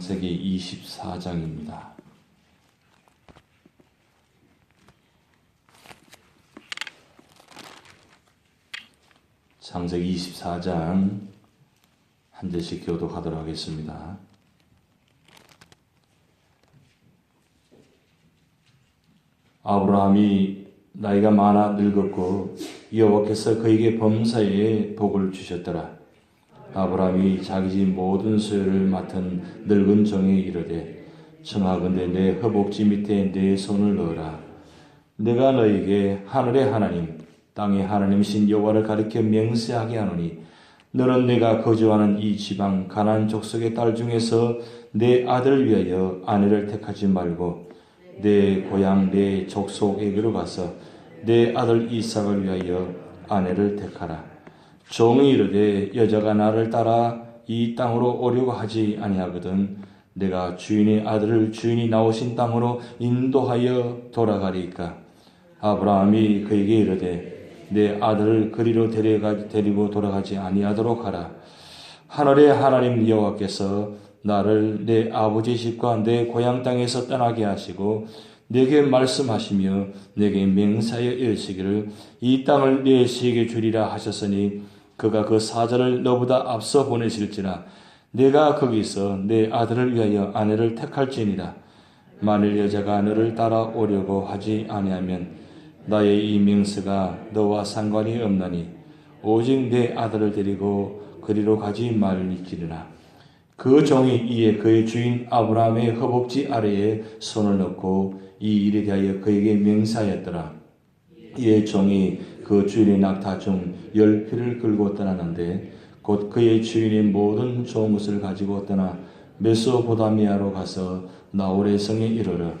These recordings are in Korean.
창세기 24장입니다. 창세기 24장 한 절씩 교독하도록 하겠습니다. 아브라함이 나이가 많아 늙었고 여호와께서 그에게 범사에 복을 주셨더라. 아브라함이 자기 집 모든 소유를 맡은 늙은 종에 이르되 청하건대 내 허복지 밑에 내 손을 넣어라. 내가 너에게 하늘의 하나님, 땅의 하나님이신 여호와를 가리켜 명세하게 하노니 너는 내가 거주하는 이 지방 가나안 족속의 딸 중에서 내 아들을 위하여 아내를 택하지 말고 내 고향 내 족속에게로 가서 내 아들 이삭을 위하여 아내를 택하라. 종이 이르되 여자가 나를 따라 이 땅으로 오려고 하지 아니하거든 내가 주인의 아들을 주인이 나오신 땅으로 인도하여 돌아가리까? 아브라함이 그에게 이르되 내 아들을 그리로 데려가 데리고 돌아가지 아니하도록 하라. 하늘의 하나님 여호와께서 나를 내 아버지 집과 내 고향 땅에서 떠나게 하시고 내게 말씀하시며 내게 맹사에 이르시기를 이 땅을 내 세게 주리라 하셨으니 그가 그 사자를 너보다 앞서 보내실지라. 내가 거기서 내 아들을 위하여 아내를 택할지니라. 만일 여자가 너를 따라오려고 하지 아니하면 나의 이 명스가 너와 상관이 없나니 오직 내 아들을 데리고 그리로 가지 말지니라. 그 종이 이에 그의 주인 아브라함의 허벅지 아래에 손을 넣고 이 일에 대하여 그에게 명사하였더라. 이에 종이 그 주인의 낙타 중 열 피를 끌고 떠나는데 곧 그의 주인의 모든 좋은 것을 가지고 떠나 메소보다미아로 가서 나홀의 성에 이르러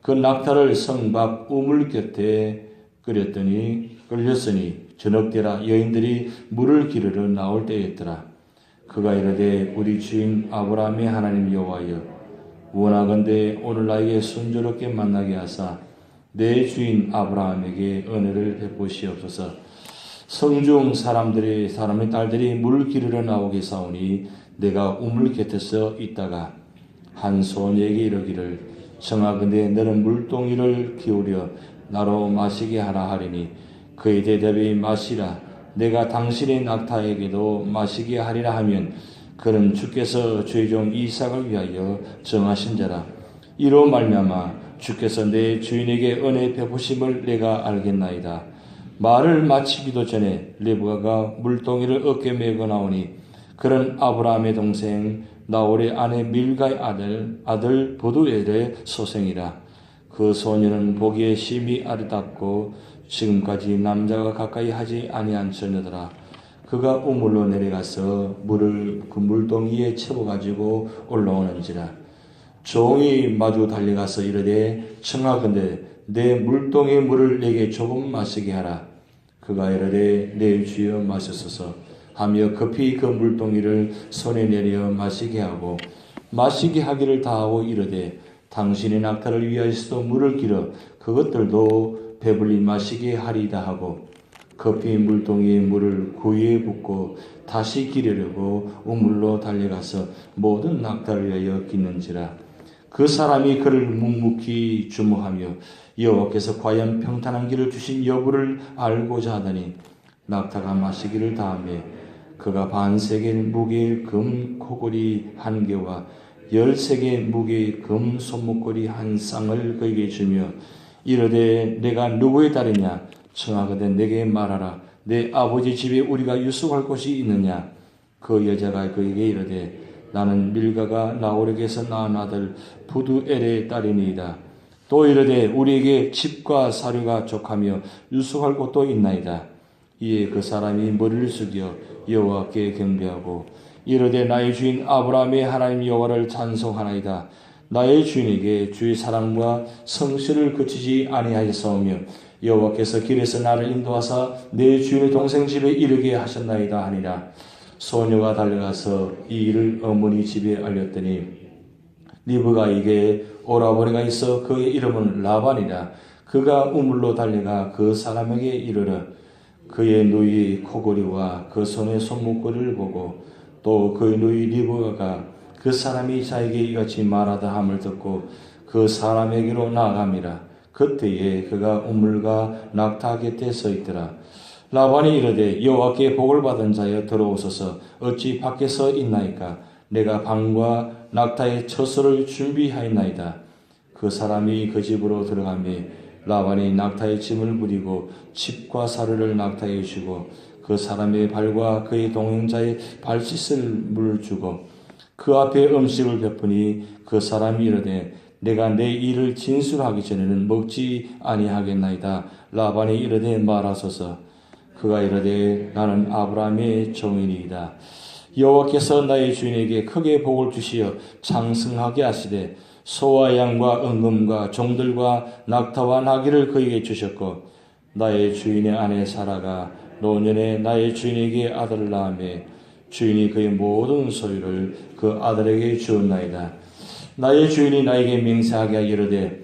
그 낙타를 성 밖 우물 곁에 끓였더니 끌렸으니 저녁 때라 여인들이 물을 기르러 나올 때였더라. 그가 이르되 우리 주인 아브라함의 하나님 여호와여 원하건대 오늘 나에게 순조롭게 만나게 하사 내 주인 아브라함에게 은혜를 베푸시옵소서. 성중 사람들이 사람의 딸들이 물 기르러 나오게 사오니 내가 우물 곁에서 있다가 한 소녀에게 이르기를 청하건대 너는 물동이를 기울여 나로 마시게 하라 하리니 그의 대답이 마시라 내가 당신의 낙타에게도 마시게 하리라 하면 그는 주께서 주의 종 이삭을 위하여 정하신 자라 이로 말미암아 주께서 내 주인에게 은혜 베푸심을 내가 알겠나이다. 말을 마치기도 전에 레브가가 물동이를 어깨 메고 나오니 그런 아브라함의 동생 나홀의 아내 밀가의 아들 아들 보두엘의 소생이라. 그 소녀는 보기에 심히 아름답고 지금까지 남자가 가까이 하지 아니한 처녀더라. 그가 우물로 내려가서 물을 그 물동이에 채워 가지고 올라오는지라. 종이 마주 달려가서 이르되 청하건대 내 물동의 물을 내게 조금 마시게 하라. 그가 이르되 내 주여 마셨소서 하며 급히 그 물동이를 손에 내려 마시게 하고 마시게 하기를 다하고 이르되 당신의 낙타를 위하여서도 물을 길어 그것들도 배불리 마시게 하리다 하고 급히 물동이의 물을 구유에 붓고 다시 기르려고 우물로 달려가서 모든 낙타를 위하여 기는지라 그 사람이 그를 묵묵히 주목하며 여호와께서 과연 평탄한 길을 주신 여부를 알고자 하더니 낙타가 마시기를 다음에 그가 반세계 무게의 금 코골이 한 개와 열세 무게의 금 손목걸이 한 쌍을 그에게 주며 이르되 내가 누구의 딸이냐? 청하거든 내게 말하라. 내 아버지 집에 우리가 유숙할 곳이 있느냐? 그 여자가 그에게 이르되 나는 밀가가 나오르게서 낳은 아들 부두엘의 딸이니이다. 또 이르되 우리에게 집과 사료가 족하며 유숙할 곳도 있나이다. 이에 그 사람이 머리를 숙여 여호와께 경배하고 이르되 나의 주인 아브라함의 하나님 여호와를 찬송하나이다. 나의 주인에게 주의 사랑과 성실을 그치지 아니하였사오며 여호와께서 길에서 나를 인도하사 내 주인의 동생 집에 이르게 하셨나이다 하니라. 소녀가 달려가서 이 일을 어머니 집에 알렸더니 리브가 이게 오라버니가 있어 그의 이름은 라반이라 그가 우물로 달려가 그 사람에게 이르러 그의 누이 코골이와 그 손의 손목걸이를 보고 또 그의 누이 리브가가 그 사람이 자에게 이같이 말하다 함을 듣고 그 사람에게로 나아갑니다. 그때에 그가 우물과 낙타 곁에 서 있더라. 라반이 이르되 여호와께 복을 받은 자여 들어오소서 어찌 밖에 서 있나이까 내가 방과 낙타의 처소를 준비하였나이다. 그 사람이 그 집으로 들어가매 라반이 낙타의 짐을 부리고 칩과 사르를 낙타에 주고 그 사람의 발과 그의 동행자의 발짓을 물 주고 그 앞에 음식을 베푸니 그 사람이 이르되 내가 내 일을 진술하기 전에는 먹지 아니하겠나이다. 라반이 이르되 말하소서. 그가 이르되 나는 아브라함의 종인이다. 여호와께서 나의 주인에게 크게 복을 주시어 장승하게 하시되 소와 양과 은금과 종들과 낙타와 나귀를 그에게 주셨고 나의 주인의 아내 사라가 노년에 나의 주인에게 아들을 낳음에 주인이 그의 모든 소유를 그 아들에게 주었나이다. 나의 주인이 나에게 맹세하게 이르되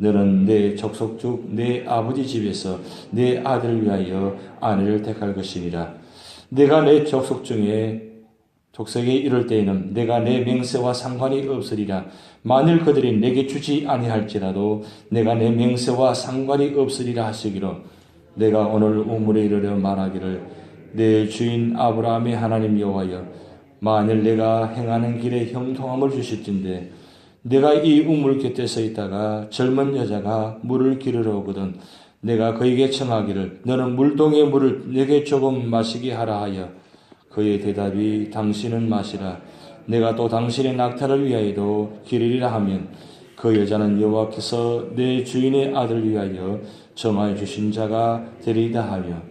너는 내중내 아버지 집에서 내 아들을 위하여 아내를 택할 것이니라 내가 내 족속 중에 족속에 이를 때에는 내가 내 맹세와 상관이 없으리라. 만일 그들이 내게 주지 아니할지라도 내가 내 맹세와 상관이 없으리라 하시기로 내가 오늘 우물에 이르려 말하기를 내 주인 아브라함의 하나님 여호와여 만일 내가 행하는 길에 형통함을 주실진데 내가 이 우물 곁에 서 있다가 젊은 여자가 물을 기르러 오거든 내가 그에게 청하기를 너는 물동의 물을 내게 조금 마시게 하라 하여 그의 대답이 당신은 마시라. 내가 또 당신의 낙타를 위하여도 기르리라 하면 그 여자는 여호와께서 내 주인의 아들을 위하여 정하여 주신 자가 되리이다 하며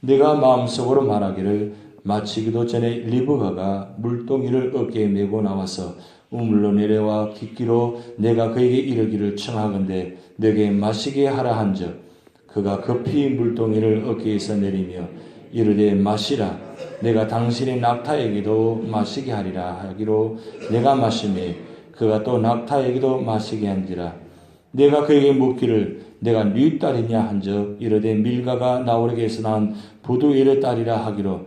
내가 마음속으로 말하기를 마치기도 전에 리브가가 물동이를 어깨에 메고 나와서 우물로 내려와 깊기로 내가 그에게 이르기를 청하건대 내게 마시게 하라 한즉 그가 급히 물동이를 어깨에서 내리며 이르되 마시라. 내가 당신의 낙타에게도 마시게 하리라 하기로 내가 마시매 그가 또 낙타에게도 마시게 한지라. 내가 그에게 묻기를 내가 네 딸이냐 한즉 이르되 밀가가 나오르게서 난 부두엘의 딸이라 하기로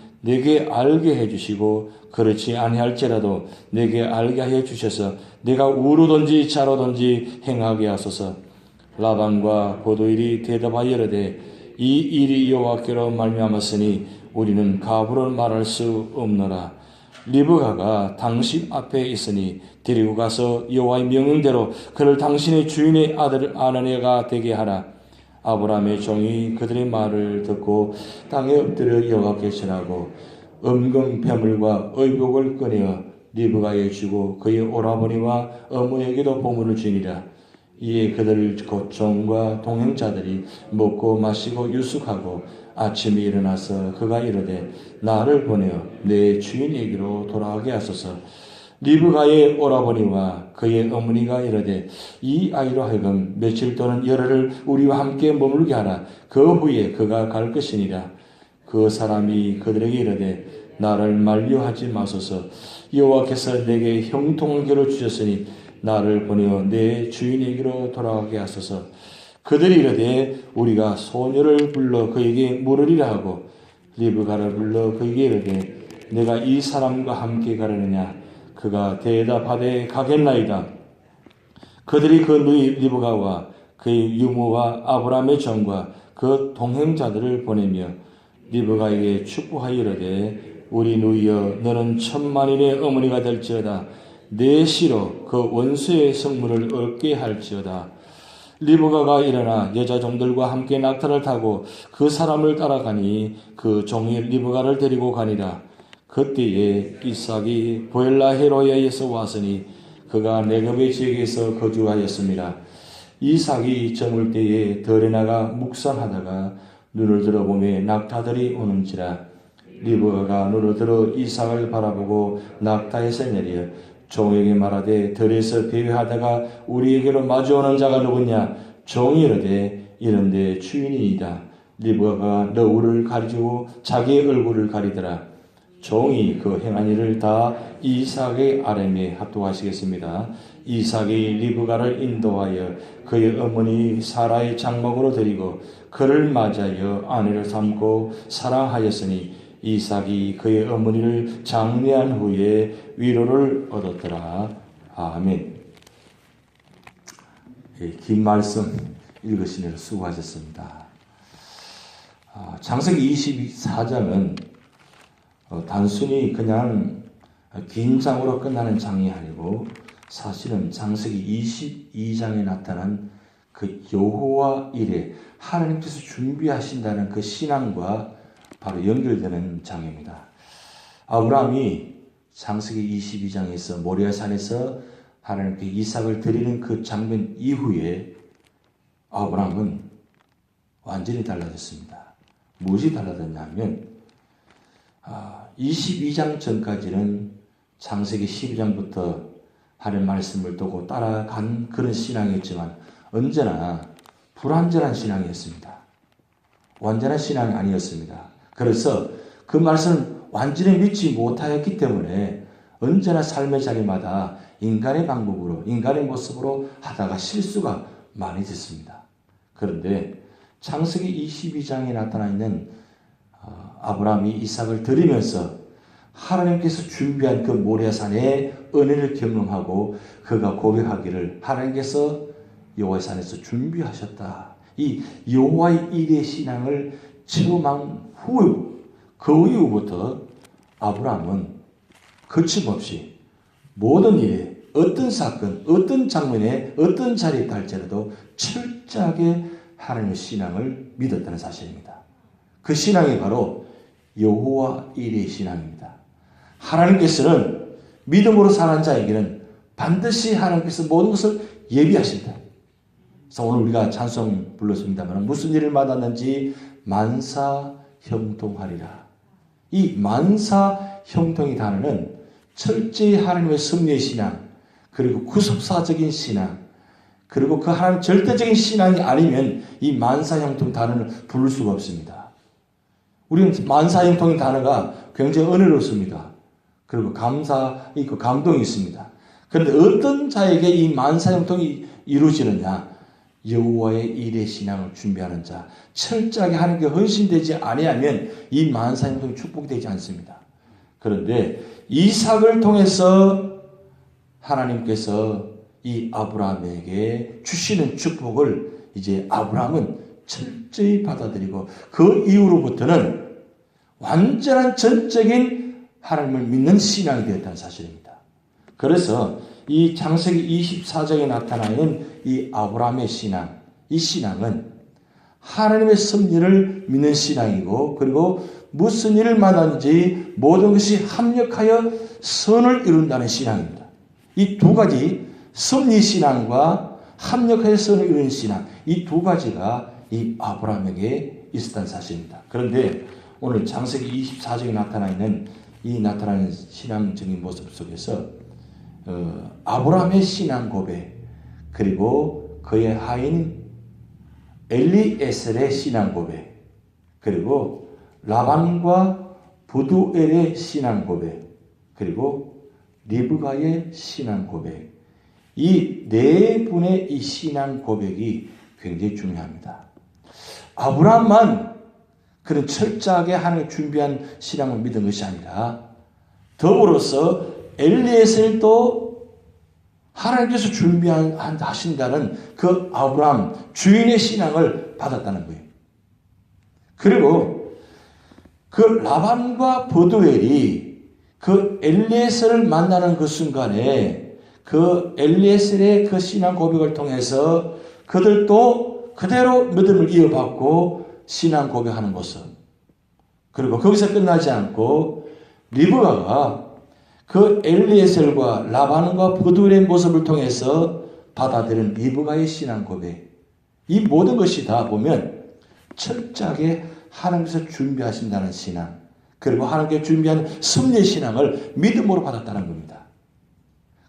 내게 알게 해주시고 그렇지 아니할지라도 내게 알게 하여 주셔서 내가 우로든지 자로든지 행하게 하소서. 라반과 보도일이 대답하여 이르되 이 일이 여호와께로 말미암았으니 우리는 가부로 말할 수 없노라. 리브가가 당신 앞에 있으니 데리고 가서 여호와의 명령대로 그를 당신의 주인의 아들 아내가 되게 하라. 아브라함의 종이 그들의 말을 듣고 땅에 엎드려 여호와께 전하고 음금 패물과 의복을 꺼내어 리브가에 주고 그의 오라버니와 어머니에게도 보물을 주니라. 이에 그들 곧 종과 동행자들이 먹고 마시고 유숙하고 아침에 일어나서 그가 이르되 나를 보내어 내 주인에게로 돌아가게 하소서. 리브가의 오라버니와 그의 어머니가 이르되 이 아이로 하여금 며칠 또는 열흘을 우리와 함께 머물게 하라. 그 후에 그가 갈 것이니라. 그 사람이 그들에게 이르되 나를 만류하지 마소서. 여호와께서 내게 형통을 겨루 주셨으니 나를 보내어 내 주인에게로 돌아가게 하소서. 그들이 이르되 우리가 소녀를 불러 그에게 물으리라 하고 리브가를 불러 그에게 이르되 내가 이 사람과 함께 가려느냐 그가 대답하되 가겠나이다. 그들이 그 누이 리브가와 그의 유모와 아브라함의 정과 그 동행자들을 보내며 리브가에게 축복하여 이르되 우리 누이여 너는 천만인의 어머니가 될지어다 내 시로 그 원수의 성물을 얻게 할지어다 리브가가 일어나 여자 종들과 함께 낙타를 타고 그 사람을 따라가니 그 종이 리브가를 데리고 가니라. 그때에 이삭이 보엘라 헤로야에서 왔으니 그가 내급의 지역에서 거주하였습니다. 이삭이 저물 때에 덜에 나가 묵상하다가 눈을 들어보매 낙타들이 오는지라 리브가가 눈을 들어 이삭을 바라보고 낙타에서 내려 종에게 말하되 들에서 배회하다가 우리에게로 마주오는 자가 누구냐? 종이 이르되 이런데 주인이이다. 리브가가 너울을 가리고 자기 얼굴을 가리더라 종이 그 행한 일을 다 이삭의 아뢰에 합독하시겠습니다. 이삭이 리브가를 인도하여 그의 어머니 사라의 장막으로 데리고 그를 맞이하여 아내를 삼고 사랑하였으니 이삭이 그의 어머니를 장례한 후에 위로를 얻었더라. 아멘. 예, 긴 말씀 읽으시느라 수고하셨습니다. 아, 장세기 22장은 어, 단순히 그냥 긴 장으로 끝나는 장이 아니고 사실은 장세기 22장에 나타난 그 여호와 일에 하나님께서 준비하신다는 그 신앙과 바로 연결되는 장입니다. 아브라함이 장세기 22장에서 모리아산에서 하나님께 이삭을 드리는 그 장면 이후에 아브라함은 완전히 달라졌습니다. 무엇이 달라졌냐면 22장 아, 전까지는 장세기 12장부터 하는 말씀을 두고 따라간 그런 신앙이었지만 언제나 불완전한 신앙이었습니다. 완전한 신앙이 아니었습니다. 그래서 그 말씀을 완전히 믿지 못하였기 때문에 언제나 삶의 자리마다 인간의 방법으로, 인간의 모습으로 하다가 실수가 많이 됐습니다. 그런데 창세기 22장에 나타나 있는 어, 아브라함이 이삭을 드리면서 하나님께서 준비한 그 모래산의 은혜를 경험하고 그가 고백하기를 하나님께서 여호와의 산에서 준비하셨다. 이 여호와의 일의 신앙을 체험한 후, 그 이후부터 아브라함은 거침없이 모든 일에 어떤 사건, 어떤 장면에 어떤 자리에 갈지라도 철저하게 하나님의 신앙을 믿었다는 사실입니다. 그 신앙이 바로 여호와 일의 신앙입니다. 하나님께서는 믿음으로 사는 자에게는 반드시 하나님께서 모든 것을 예비하신다. 그래서 오늘 우리가 찬송 불렀습니다만 무슨 일을 받았는지 만사 형통하리라. 이 만사 형통이 단어는 철저히 하나님의 섭리의 신앙, 그리고 구속사적인 신앙, 그리고 그 하나님 절대적인 신앙이 아니면 이 만사 형통 단어를 부를 수가 없습니다. 우리는 만사형통인 단어가 굉장히 은혜롭습니다. 그리고 감사 있고 감동이 있습니다. 그런데 어떤 자에게 이 만사형통이 이루어지느냐? 여호와의 일의 신앙을 준비하는 자, 철저하게 하나님께 헌신되지 아니하면 이 만사형통이 축복되지 않습니다. 그런데 이삭을 통해서 하나님께서 이 아브라함에게 주시는 축복을 이제 아브라함은 철저히 받아들이고 그 이후로부터는 완전한 전적인 하나님을 믿는 신앙이 되었다는 사실입니다. 그래서 이 장세기 24장에 나타나 있는 이 아브라함의 신앙, 이 신앙은 하나님의 섭리를 믿는 신앙이고 그리고 무슨 일을 만든지 모든 것이 합력하여 선을 이룬다는 신앙입니다. 이 두 가지 섭리 신앙과 합력하여 선을 이루는 신앙 이 두 가지가 이 아브라함에게 있었다는 사실입니다. 그런데 오늘 장세기 24장에 나타나 있는 이 나타나는 신앙적인 모습 속에서 어, 아브라함의 신앙 고백 그리고 그의 하인 엘리에셀의 신앙 고백 그리고 라반과 부두엘의 신앙 고백 그리고 리브가의 신앙 고백 이 네 분의 이 신앙 고백이 굉장히 중요합니다. 아브라함만 그런 철저하게 하나님 준비한 신앙을 믿은 것이 아니라 더불어서 엘리에셀도 하나님께서 준비하신다는 그 아브라함 주인의 신앙을 받았다는 거예요. 그리고 그 라반과 보드웰이 그 엘리에셀을 만나는 그 순간에 그 엘리에셀의 그 신앙 고백을 통해서 그들도 그대로 믿음을 이어받고 신앙 고백하는 모습. 그리고 거기서 끝나지 않고 리브가가 그 엘리에셀과 라반과 부두엘의 모습을 통해서 받아들인 리브가의 신앙 고백. 이 모든 것이 다 보면 철저하게 하나님께서 준비하신다는 신앙, 그리고 하나님께 준비한 승리의 신앙을 믿음으로 받았다는 겁니다.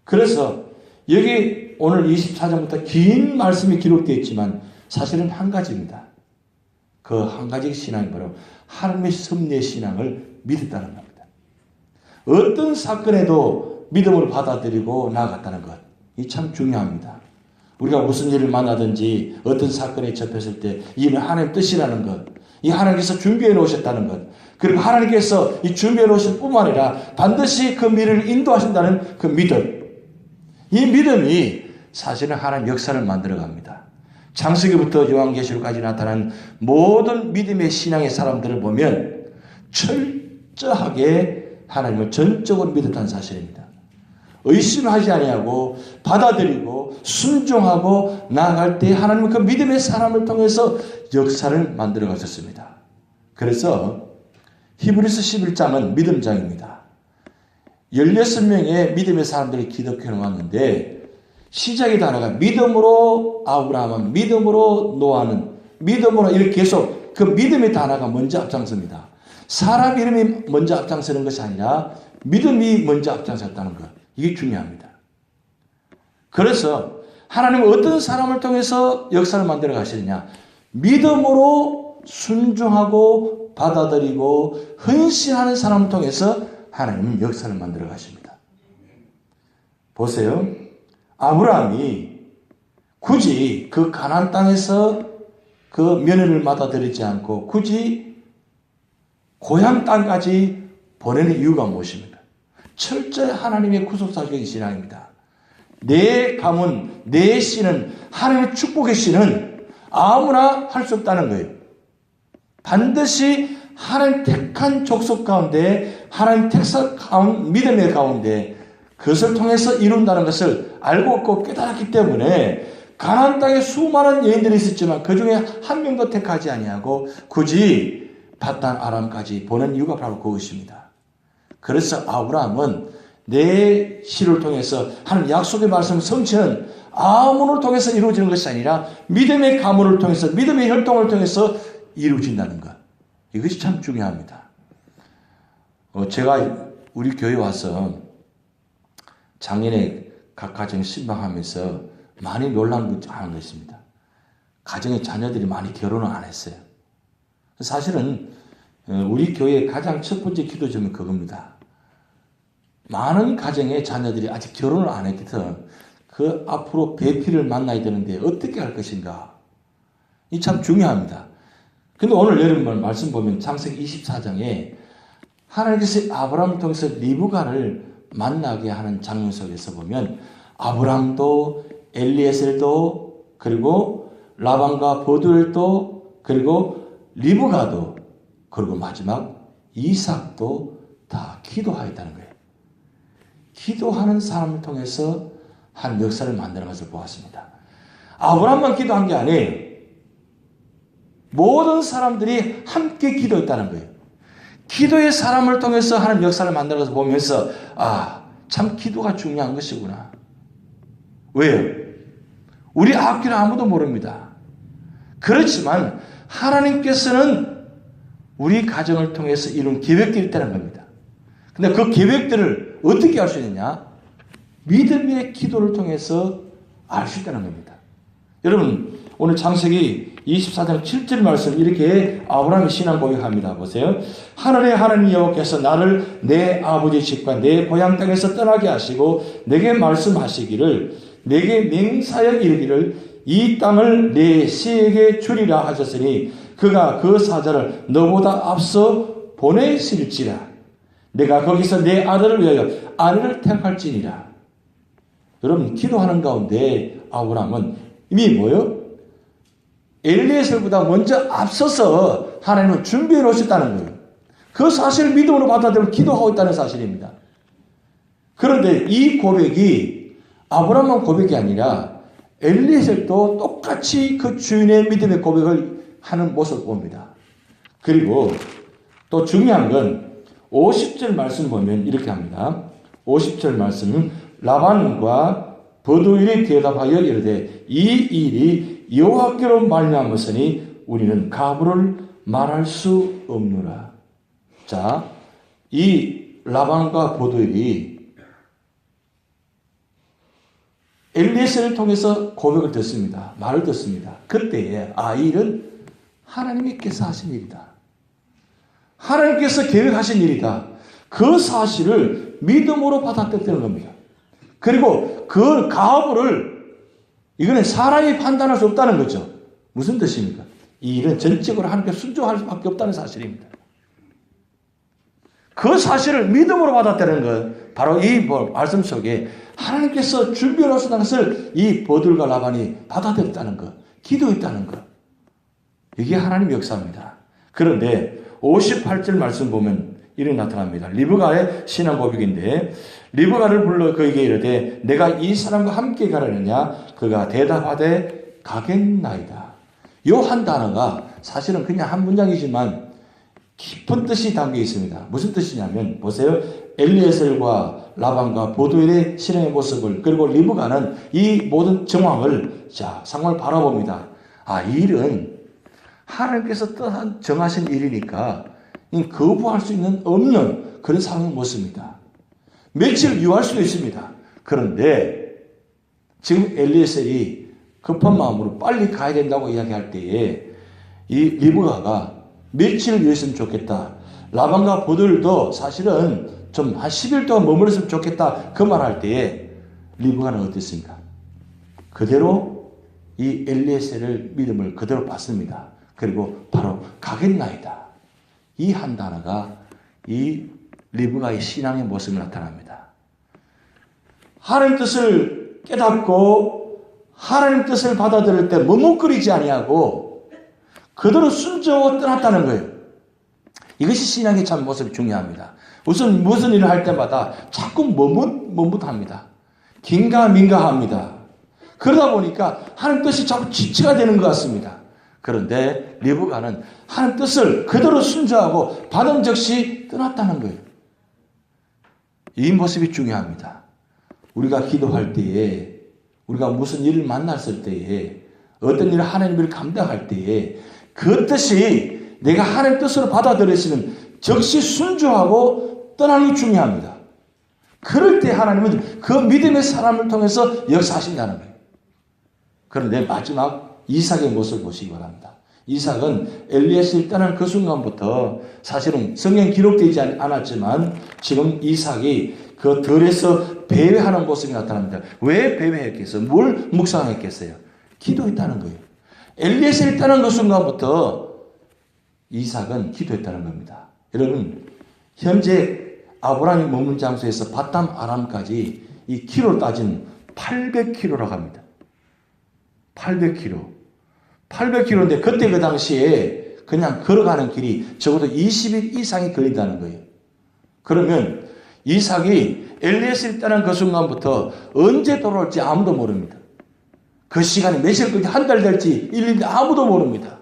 그래서 여기 오늘 24장부터 긴 말씀이 기록되어 있지만 사실은 한 가지입니다. 그 한 가지 신앙이 바로 하나님의 승리의 신앙을 믿었다는 겁니다. 어떤 사건에도 믿음으로 받아들이고 나아갔다는 것. 이 참 중요합니다. 우리가 무슨 일을 만나든지 어떤 사건에 접했을 때 이는 하나님 뜻이라는 것. 이 하나님께서 준비해 놓으셨다는 것. 그리고 하나님께서 이 준비해 놓으실 뿐만 아니라 반드시 그 미래를 인도하신다는 그 믿음. 이 믿음이 사실은 하나님 역사를 만들어 갑니다. 창세기부터 요한계시록까지 나타난 모든 믿음의 신앙의 사람들을 보면 철저하게 하나님을 전적으로 믿었다는 사실입니다. 의심하지 아니하고 받아들이고 순종하고 나아갈 때 하나님은 그 믿음의 사람을 통해서 역사를 만들어 가셨습니다. 그래서 히브리서 11장은 믿음장입니다. 16명의 믿음의 사람들이 기독교에 왔는데 시작의 단어가 믿음으로 아브라함은 믿음으로 노아는 믿음으로 이렇게 계속 그 믿음의 단어가 먼저 앞장섭니다. 사람 이름이 먼저 앞장서는 것이 아니라 믿음이 먼저 앞장섰다는 것. 이게 중요합니다. 그래서 하나님은 어떤 사람을 통해서 역사를 만들어 가시느냐? 믿음으로 순종하고 받아들이고 헌신하는 사람을 통해서 하나님은 역사를 만들어 가십니다. 보세요. 아브라함이 굳이 그 가나안 땅에서 그 며느리를 받아들이지 않고 굳이 고향 땅까지 보내는 이유가 무엇입니까? 철저히 하나님의 구속사적인 신앙입니다. 내 가문, 내 씨는 하나님의 축복의 씨는 아무나 할 수 없다는 거예요. 반드시 하나님 택한 족속 가운데 하나님 가운 믿음의 가운데 그것을 통해서 이룬다는 것을 알고 있고 깨달았기 때문에 가나안 땅에 수많은 여인들이 있었지만 그 중에 한 명도 택하지 아니하고 굳이 바단 아람까지 보낸 이유가 바로 그것입니다. 그래서 아브라함은 내 시를 통해서 하는 약속의 말씀 성취는 아문을 통해서 이루어지는 것이 아니라 믿음의 가문을 통해서 믿음의 혈통을 통해서 이루어진다는 것. 이것이 참 중요합니다. 어, 제가 우리 교회 와서 작년에 각 가정 신방하면서 많이 놀란 것 하나 있습니다. 가정의 자녀들이 많이 결혼을 안 했어요. 사실은 어, 우리 교회의 가장 첫 번째 기도점이 그겁니다. 많은 가정의 자녀들이 아직 결혼을 안 했기 때문에 그 앞으로 배필을 만나야 되는데 어떻게 할 것인가? 이 참 중요합니다. 근데 오늘 여러분 말씀 보면 창세기 24장에 하나님께서 아브라함을 통해서 리브가를 만나게 하는 장면 속에서 보면 아브라함도 엘리에셀도 그리고 라반과 보두엘도 그리고 리브가도 그리고 마지막 이삭도 다 기도하였다는 거예요. 기도하는 사람을 통해서 한 역사를 만드는 것을 보았습니다. 아브라함만 기도한 게 아니에요. 모든 사람들이 함께 기도했다는 거예요. 기도의 사람을 통해서 하는 역사를 것을 보면서 아, 참 기도가 중요한 것이구나. 왜요? 우리 앞길은 아무도 모릅니다. 그렇지만 하나님께서는 우리 가정을 통해서 이룬 계획들이 있다는 겁니다. 근데 그 계획들을 어떻게 알 수 있느냐? 믿음의 기도를 통해서 알 수 있다는 겁니다. 여러분, 오늘 창세기 24장 7절 말씀 이렇게 아브라함이 신앙 고백합니다. 보세요. 하늘의 하나님 여호께서 나를 내 아버지 집과 내 고향 땅에서 떠나게 하시고 내게 말씀하시기를 내게 맹사여 이르기를 이 땅을 내 씨에게 주리라 하셨으니 그가 그 사자를 너보다 앞서 보내실지라 내가 거기서 내 아들을 위하여 아내를 택할지니라. 여러분 기도하는 가운데 아브라함은 이미 뭐요? 엘리에셀보다 먼저 앞서서 하나님은 준비해 놓으셨다는 거예요. 그 사실을 믿음으로 받아들이고 기도하고 있다는 사실입니다. 그런데 이 고백이 아브라함만 고백이 아니라 엘리에셀도 똑같이 그 주인의 믿음의 고백을 하는 모습을 봅니다. 그리고 또 중요한 건 50절 말씀 보면 이렇게 합니다. 50절 말씀은 라반과 버두일이 대답하여 이르되 이 일이 여호와께로 말미암았으니 우리는 가부를 말할 수 없노라. 자, 이 라반과 버두일이 엘리에셀을 통해서 고백을 듣습니다. 말을 듣습니다. 그때에 아, 이 일은 하나님께서 하신 일이다. 하나님께서 계획하신 일이다. 그 사실을 믿음으로 받아들였다는 겁니다. 그리고 그 가부를 이거는 사람이 판단할 수 없다는 거죠. 무슨 뜻입니까? 이 일은 전적으로 하나님께 순종할 수밖에 없다는 사실입니다. 그 사실을 믿음으로 받았다는 것, 바로 이뭐 말씀 속에 하나님께서 준비해 놓으신 것을 이 버들과 라반이 받아들였다는 것, 기도했다는 것. 이게 하나님 역사입니다. 그런데 58절 말씀 보면 이렇게 나타납니다. 리브가의 신앙 고백인데 리브가를 불러 그에게 이르되 내가 이 사람과 함께 가려느냐 그가 대답하되 가겠나이다. 요 한 단어가 사실은 그냥 한 문장이지만 깊은 뜻이 담겨 있습니다. 무슨 뜻이냐면 보세요. 엘리에셀과 라반과 보도엘의 신앙의 모습을 그리고 리브가는 이 모든 정황을 자 상황을 바라봅니다. 아, 이 일은 하나님께서 뜻한 정하신 일이니까 거부할 수 있는 없는 그런 상황의 모습입니다. 며칠 유할 수도 있습니다. 그런데 지금 엘리에셀이 급한 마음으로 빨리 가야 된다고 이야기할 때에 이 리브가가 며칠 위했으면 좋겠다. 라반과 보들도 사실은 좀 한 10일 동안 머물렀으면 좋겠다. 그 말할 때에 리브가는 어땠습니까? 그대로 이 엘리에셀을 믿음을 그대로 받습니다. 그리고 바로 가겠나이다. 이 한 단어가 이 리브가의 신앙의 모습이 나타납니다. 하나님 뜻을 깨닫고 하나님 뜻을 받아들일 때 머뭇거리지 아니하고 그대로 순종하고 떠났다는 거예요. 이것이 신앙의 참 모습이 중요합니다. 우선 무슨 일을 할 때마다 자꾸 머뭇, 머뭇합니다. 긴가민가합니다. 그러다 보니까 하나님 뜻이 자꾸 지체가 되는 것 같습니다. 그런데 리브가는 하나님 뜻을 그대로 순종하고 받은 즉시 떠났다는 거예요. 이 모습이 중요합니다. 우리가 기도할 때에 우리가 무슨 일을 만났을 때에 어떤 일을 하나님을 감당할 때에 그 뜻이 내가 하나님 뜻으로 받아들이시는 즉시 순종하고 떠나는 게 중요합니다. 그럴 때 하나님은 그 믿음의 사람을 통해서 역사하신다는 거예요. 그런데 마지막 이삭의 모습을 보시기 바랍니다. 이삭은 엘리에스를 떠난 그 순간부터 사실은 성경 기록되지 않았지만 지금 이삭이 그 들에서 배회하는 모습이 나타납니다. 왜 배회했겠어요? 뭘 묵상했겠어요? 기도했다는 거예요. 엘리에스를 떠난 그 순간부터 이삭은 기도했다는 겁니다. 여러분, 현재 아브라함이 머문 장소에서 바탐 아람까지 이 키로 따진 800km라고 합니다. 800km. 800km인데 그때 그 당시에 그냥 걸어가는 길이 적어도 20일 이상이 걸린다는 거예요. 그러면 이삭이 엘리에스를 떠난 그 순간부터 언제 돌아올지 아무도 모릅니다. 그 시간이 며칠 걸지 한 달 될지 1년 아무도 모릅니다.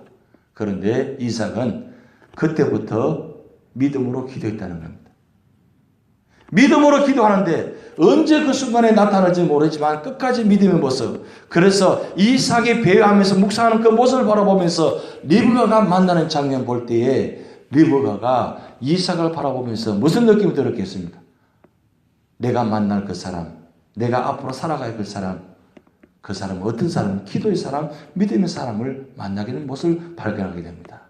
그런데 이삭은 그때부터 믿음으로 기도했다는 겁니다. 믿음으로 기도하는데 언제 그 순간에 나타날지 모르지만 끝까지 믿음의 모습. 그래서 이삭이 배회하면서 묵상하는 그 모습을 바라보면서 리브가가 만나는 장면 볼 때에 리브가가 이삭을 바라보면서 무슨 느낌이 들었겠습니까? 내가 만날 그 사람, 내가 앞으로 살아갈 그 사람, 그 사람은 어떤 사람, 기도의 사람, 믿음의 사람을 만나게 된 모습을 발견하게 됩니다.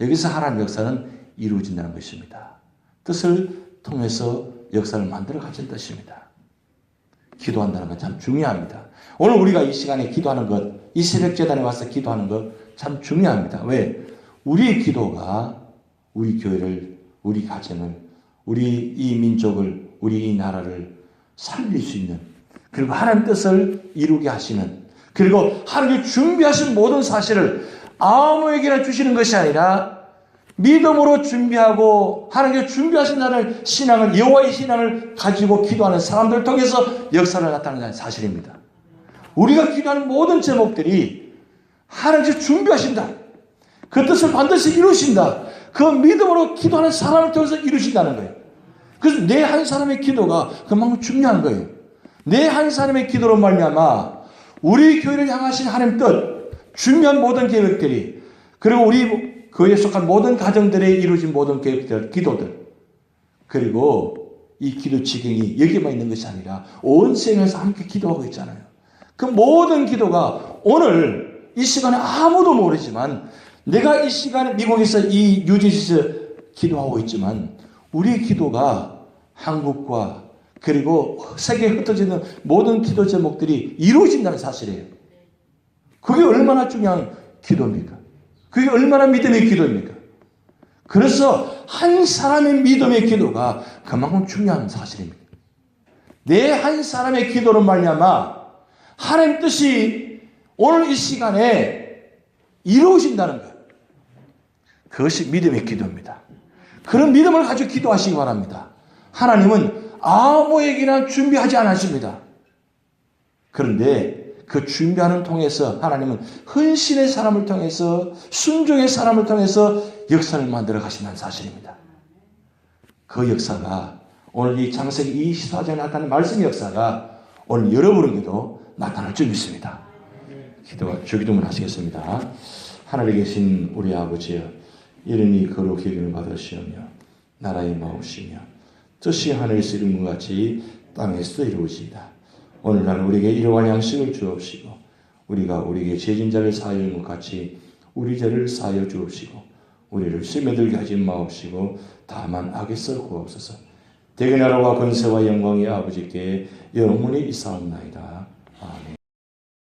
여기서 하나님 역사는 이루어진다는 것입니다. 뜻을 통해서 역사를 만들어 가진 뜻입니다. 기도한다는 건 참 중요합니다. 오늘 우리가 이 시간에 기도하는 것, 이 새벽 재단에 와서 기도하는 것 참 중요합니다. 왜? 우리의 기도가 우리 교회를, 우리 가정을, 우리 이 민족을, 우리 이 나라를 살릴 수 있는 그리고 하나님 뜻을 이루게 하시는 그리고 하나님이 준비하신 모든 사실을 아무에게나 주시는 것이 아니라 믿음으로 준비하고 하나님께 준비하신 나를 신앙을 여호와의 신앙을 가지고 기도하는 사람들 통해서 역사를 나타내는 사실입니다. 우리가 기도하는 모든 제목들이 하나님께서 준비하신다. 그 뜻을 반드시 이루신다. 그 믿음으로 기도하는 사람을 통해서 이루신다는 거예요. 그래서 내 한 사람의 기도가 그만큼 중요한 거예요. 내 한 사람의 기도로 말미암아 우리 교회를 향하신 하나님 뜻, 준비한 모든 계획들이 그리고 우리 교회에 속한 모든 가정들에 이루어진 모든 계획들, 기도들 그리고 이 기도 지경이 여기만 있는 것이 아니라 온 세상에서 함께 기도하고 있잖아요. 그 모든 기도가 오늘 이 시간에 아무도 모르지만 내가 이 시간에 미국에서 이 뉴저지에서 기도하고 있지만 우리의 기도가 한국과 그리고 세계에 흩어지는 모든 기도 제목들이 이루어진다는 사실이에요. 그게 얼마나 중요한 기도입니까? 그게 얼마나 믿음의 기도입니까? 그래서 한 사람의 믿음의 기도가 그만큼 중요한 사실입니다. 내 한 사람의 기도로 말미암아 하나님 뜻이 오늘 이 시간에 이루어진다는 것. 그것이 믿음의 기도입니다. 그런 믿음을 가지고 기도하시기 바랍니다. 하나님은 아무에게나 준비하지 않으십니다. 그런데 그 준비하는 통해서 하나님은 헌신의 사람을 통해서 순종의 사람을 통해서 역사를 만들어 가신다는 사실입니다. 그 역사가 오늘 이 장세기 24장에 나타나는 말씀의 역사가 오늘 여러분에게도 나타날 줄 믿습니다. 기도가 주기도문 하시겠습니다. 하늘에 계신 우리 아버지여 이름이 거룩히 여김을 받으시오며 나라의 마옵시며 뜻이 하늘에서 이룬 것 같이 땅에서도 이루어지이다. 오늘날 우리에게 이러한 양식을 주옵시고 우리가 우리에게 죄진 자를 사하여 것 같이 우리 죄를 사하여 주옵시고 우리를 심에들게 하지 마옵시고 다만 악에서 구하옵소서 대개 나라와 건세와 영광이 아버지께 영원히 있사옵나이다.